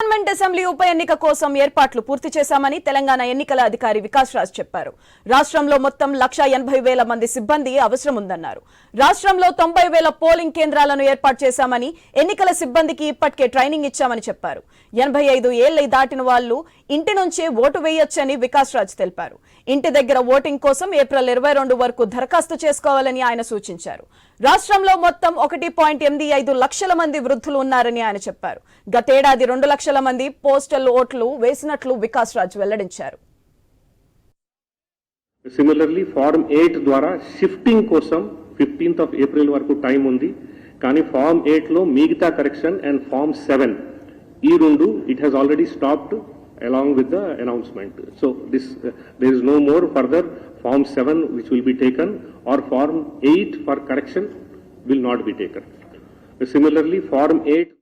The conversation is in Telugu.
గవర్నమెంట్ అసెంబ్లీ ఉప ఎన్నిక కోసం ఏర్పాట్లు పూర్తి చేశామని తెలంగాణ ఎన్నికల అధికారి వికాస్ రాజ్ చెప్పారు. రాష్ట్రంలో మొత్తం లక్ష ఎనభై వేల మంది సిబ్బంది అవసరం ఉందన్నారు రాష్ట్రంలో తొంభై వేల పోలింగ్ కేంద్రాలను ఏర్పాటు చేశామని ఎన్నికల సిబ్బందికి ఇప్పటికే ట్రైనింగ్ ఇచ్చామని చెప్పారు. ఎనభై ఐదు ఏళ్ళు దాటిన వాళ్ళు ఇంటి నుంచే ఓటు వేయొచ్చని వికాస్ రాజ్ తెలిపారు. ఇంటి దగ్గర ఓటింగ్ కోసం ఏప్రిల్ ఇరవై రెండు వరకు దరఖాస్తు చేసుకోవాలని ఆయన సూచించారు. రాష్ట్రంలో మొత్తం ఒకటి పాయింట్ ఎనిమిది ఐదు లక్షల మంది వృద్ధులు ఉన్నారని ఆయన చెప్పారు. గతేడాది రెండు లక్షల మంది పోస్టల్ ఓట్లు వేసినట్లు వికాస్ రాజ్ వెల్లడించారు సిమిలర్లీ ఫార్మ్ ఎయిట్ ద్వారా షిఫ్టింగ్ కోసం ఫిఫ్టీన్త్ ఆఫ్ ఏప్రిల్ వరకు టైం ఉంది కానీ ఫార్మ్ ఎయిట్లో మిగతా కరెక్షన్ అండ్ ఫార్మ్ సెవెన్ ఈ రెండు it has already stopped along with the announcement. So this, uh, there is no more further form seven which will be taken or form eight for correction will not be taken. Similarly, form eight